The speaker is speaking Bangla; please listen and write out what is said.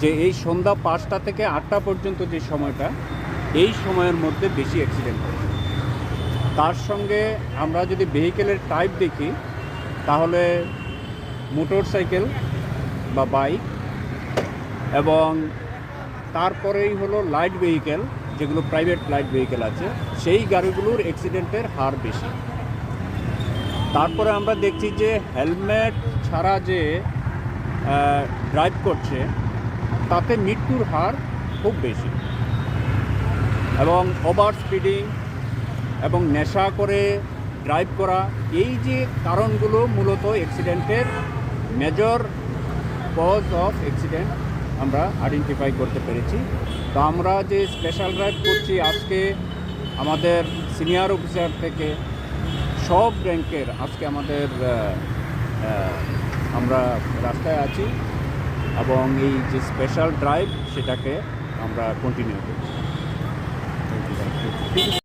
যে এই সন্ধ্যা পাঁচটা থেকে আটটা পর্যন্ত যে সময়টা, এই সময়ের মধ্যে বেশি অ্যাক্সিডেন্ট হয়। তার সঙ্গে আমরা যদি ভেহিকেলের টাইপ দেখি, তাহলে মোটর সাইকেল বা বাইক এবং তারপরেই হলো লাইট ভেহিকেল যেগুলো প্রাইভেট লাইট ভেহিকেল আছে, সেই গাড়িগুলোর অ্যাক্সিডেন্টের হার বেশি। তারপরে আমরা দেখছি যে হেলমেট ছাড়া যে ড্রাইভ করছে তাতে মৃত্যুর হার খুব বেশি। এবং ওভার স্পিডিং এবং নেশা করে ড্রাইভ করা, এই যে কারণগুলো মূলত অ্যাক্সিডেন্টের মেজর কজ অফ অ্যাক্সিডেন্ট আমরা আইডেন্টিফাই করতে পেরেছি। তো আমরা যে স্পেশাল ড্রাইভ করছি আজকে আমাদের সিনিয়র অফিসার থেকে, সব র্যাঙ্কের আজকে আমাদের আমরা রাস্তায় আছি। এবং এই যে স্পেশাল ড্রাইভ সেটাকে আমরা কন্টিনিউ করছি।